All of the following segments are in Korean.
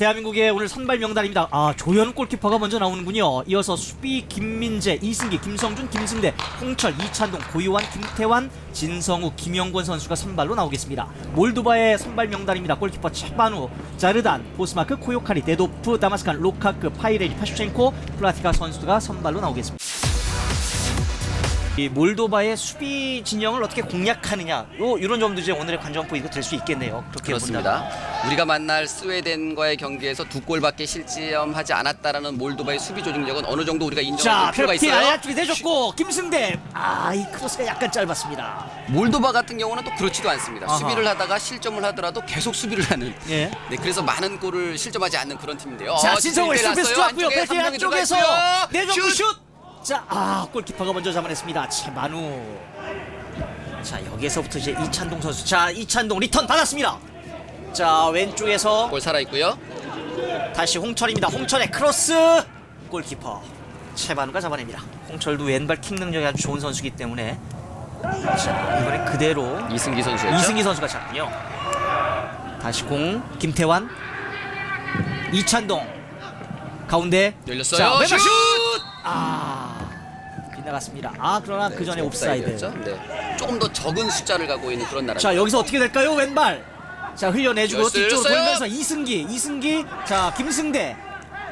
대한민국의 오늘 선발 명단입니다. 아 조현 골키퍼가 먼저 나오는군요. 이어서 수비 김민재, 이승기, 김성준, 김승대, 홍철, 이찬동, 고유환, 김태환, 진성우, 김영권 선수가 선발로 나오겠습니다. 몰도바의 선발 명단입니다. 골키퍼 차바누, 자르단, 보스마크, 코요카리, 데도프, 다마스칸, 로카크, 파이레리, 파슈첸코, 플라티카 선수가 선발로 나오겠습니다. 이 몰도바의 수비 진영을 어떻게 공략하느냐, 요 이런 점도 이제 오늘의 관전 포인트 될수 있겠네요. 그렇게 본다면. 그렇습니다. 우리가 만날 스웨덴과의 경기에서 두 골밖에 실점하지 않았다라는 몰도바의 수비 조직력은 어느 정도 우리가 자, 인정할 필요가 있어요. 아야쪽이 내줬고 김승대. 아, 이 크로스가 약간 짧았습니다. 몰도바 같은 경우는 또 그렇지도 않습니다. 아하. 수비를 하다가 실점을 하더라도 계속 수비를 하는. 예. 네, 그래서 많은 골을 실점하지 않는 그런 팀인데요. 자, 어, 진성훈 진짜 스페이스 났어요. 좋았고요. 안쪽에 페널티 한 명이 안쪽에서 들어가 있고요. 내줬고 슛! 슛. 자, 아, 골키퍼가 먼저 잡아냈습니다. 최만우. 자, 여기에서부터 이제 이찬동 선수. 자, 이찬동 리턴 받았습니다. 자, 왼쪽에서 골 살아 있고요. 다시 홍철입니다. 홍철의 크로스. 골키퍼 최만우가 잡아냅니다. 홍철도 왼발 킥 능력이 아주 좋은 선수이기 때문에 자, 이번에 그대로 이승기 선수였죠. 이승기 선수가 잡군요. 다시 공 김태환 이찬동 가운데 열렸어요. 자, 왼발 슛! 슛! 아 빗나갔습니다. 아 그러나 네, 그 전에 옵사이드. 네. 조금 더 적은 숫자를 갖고 있는 그런 나라. 자 여기서 어떻게 될까요? 왼발. 자 흘려내주고 뒤쪽으로 열었어요. 돌면서 이승기, 이승기. 자 김승대,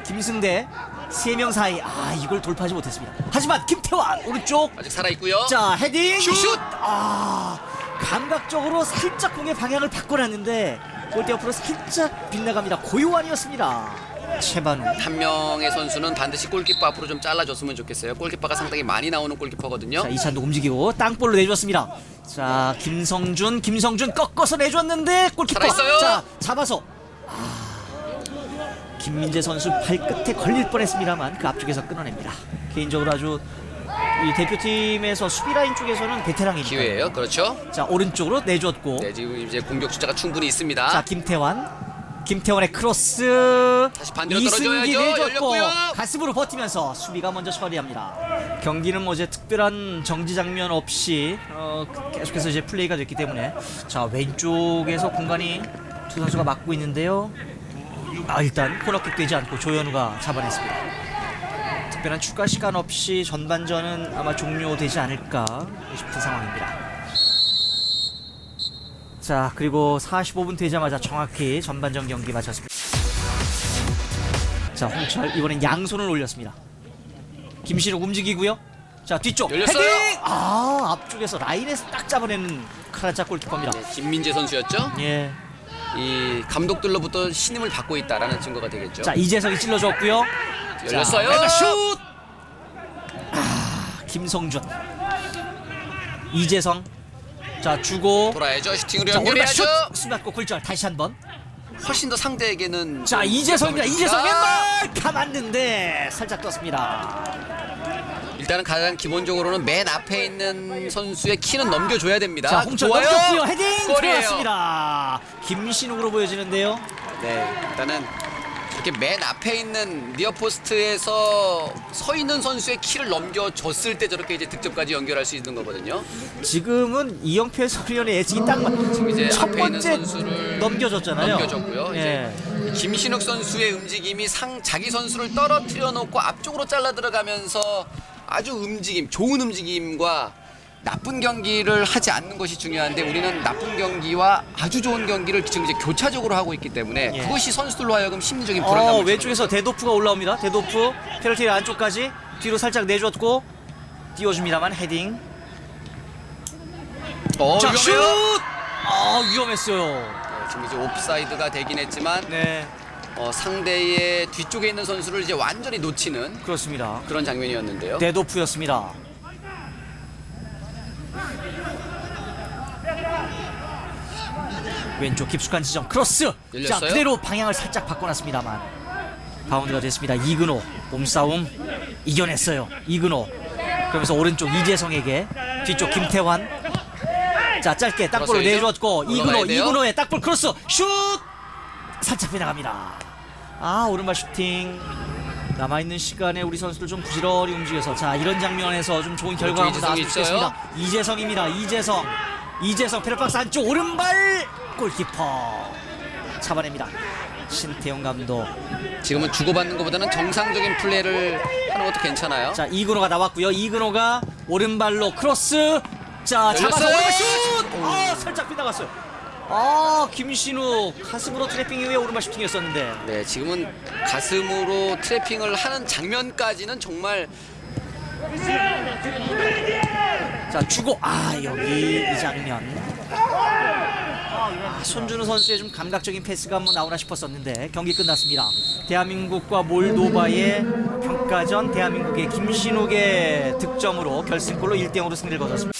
김승대 세 명 사이 아 이걸 돌파하지 못했습니다. 하지만 김태환 오른쪽. 아직 살아 있고요. 자 헤딩 슛! 슛! 아 감각적으로 살짝 공의 방향을 바꿔놨는데 골대 옆으로 살짝 빗나갑니다 고요한이었습니다 최반우 한 명의 선수는 반드시 골키퍼 앞으로 좀 잘라줬으면 좋겠어요. 골키퍼가 상당히 많이 나오는 골키퍼거든요. 자 이찬도 움직이고 땅볼로 내줬습니다 자 김성준 김성준 꺾어서 내줬는데 골키퍼 살아있어요. 자 잡아서 아 김민재 선수 발끝에 걸릴 뻔했습니다만 그 앞쪽에서 끊어냅니다 개인적으로 아주 이 대표팀에서 수비 라인 쪽에서는 베테랑이니까 기회예요. 그렇죠. 자 오른쪽으로 내줬고 네, 지금 이제 공격 숫자가 충분히 있습니다. 자 김태환 김태환의 크로스. 다시 반대로 이승기 떨어져야죠. 내줬고 열렸고요. 가슴으로 버티면서 수비가 먼저 처리합니다. 경기는 뭐 이제 특별한 정지 장면 없이 어, 계속해서 이제 플레이가 됐기 때문에. 자 왼쪽에서 공간이 두 선수가 막고 있는데요. 아 일단 코너킥 되지 않고 조현우가 잡아냈습니다. 특별한 추가 시간 없이 전반전은 아마 종료되지 않을까 싶은 상황입니다 자 그리고 45분 되자마자 정확히 전반전 경기 마쳤습니다 자 홍철 이번엔 양손을 올렸습니다 김신욱 움직이고요 자 뒤쪽 열렸어요. 헤딩 아 앞쪽에서 라인에서 딱 잡아내는 카라자 골키퍼입니다 네, 김민재 선수였죠. 예. 이 감독들로부터 신임을 받고 있다라는 증거가 되겠죠. 자 이재성이 찔러줬고요 열렸어요. 자, 슛! 아 김성준 이재성 자 주고 돌아야죠. 슈팅으로 자 연결해야죠. 슛! 수비고 골절 다시 한번 훨씬 더 상대에게는 자좀 이재성입니다. 이재성. 왼발 감았는데 살짝 떴습니다. 일단은 가장 기본적으로는 맨 앞에 있는 선수의 키는 넘겨줘야 됩니다. 자 홍철 좋아요. 넘겼고요. 헤딩 골이에요. 들어갔습니다. 김신욱으로 보여지는데요. 네, 일단은 이렇게 맨 앞에 있는 니어 포스트에서 서 있는 선수의 키를 넘겨줬을 때 저렇게 이제 득점까지 연결할 수 있는 거거든요. 지금은 이영표 해설위원의 예측이 딱 맞. 지금 이제 첫 앞에 있는 번째 선수를 넘겨줬잖아요. 넘겨줬고요. 예. 이제 김신욱 선수의 움직임이 상 자기 선수를 떨어뜨려 놓고 앞쪽으로 잘라 들어가면서 아주 움직임, 좋은 움직임과 나쁜 경기를 하지 않는 것이 중요한데 우리는 나쁜 경기와 아주 좋은 경기를 지금 이제 교차적으로 하고 있기 때문에 예. 그것이 선수들로 하여금 심리적인 어 불안감을 왼쪽에서 대도프가 올라옵니다. 대도프 페널티 안쪽까지 뒤로 살짝 내줬고 띄워줍니다만 헤딩. 어, 자 슛! 아 위험했어요. 네, 지금 이제 옵사이드가 되긴 했지만 네 어, 상대의 뒤쪽에 있는 선수를 이제 완전히 놓치는 그렇습니다. 그런 장면이었는데요. 대도프였습니다. 왼쪽 깊숙한 지점 크로스. 자 열렸어요? 그대로 방향을 살짝 바꿔놨습니다만 바운드가 됐습니다. 이근호 몸싸움 이겨냈어요. 이근호. 그러면서 오른쪽 이재성에게 뒤쪽 김태환. 자 짧게 땅볼을. 내줬고 이근호. 이근호의 땅볼 크로스 슛 살짝 빼나갑니다. 아 오른발 슈팅 남아있는 시간에 우리 선수들 좀 부지런히 움직여서 자 이런 장면에서 좀 좋은 결과가 오른쪽에 나왔으면 좋겠습니다 이재성입니다 이재성 이재성 페널박스 안쪽 오른발 골키퍼 잡아냅니다 신태용 감독. 지금은 주고받는 것보다는 정상적인 플레이를 하는 것도 괜찮아요. 자 이근호가 나왔고요. 이근호가 오른발로 크로스. 자 잡아서 열렸어요. 오른발 슛. 아 살짝 빗나갔어요. 아 김신우 가슴으로 트래핑 이후에 오른발 슈팅이었었는데. 네, 지금은 가슴으로 트래핑을 하는 장면까지는 정말 자 주고 아 여기 이 장면. 아, 손준우 선수의 좀 감각적인 패스가 한번 나오나 싶었었는데 경기 끝났습니다. 대한민국과 몰도바의 평가전 대한민국의 김신욱의 득점으로 결승골로 1대 0으로 승리를 거뒀습니다.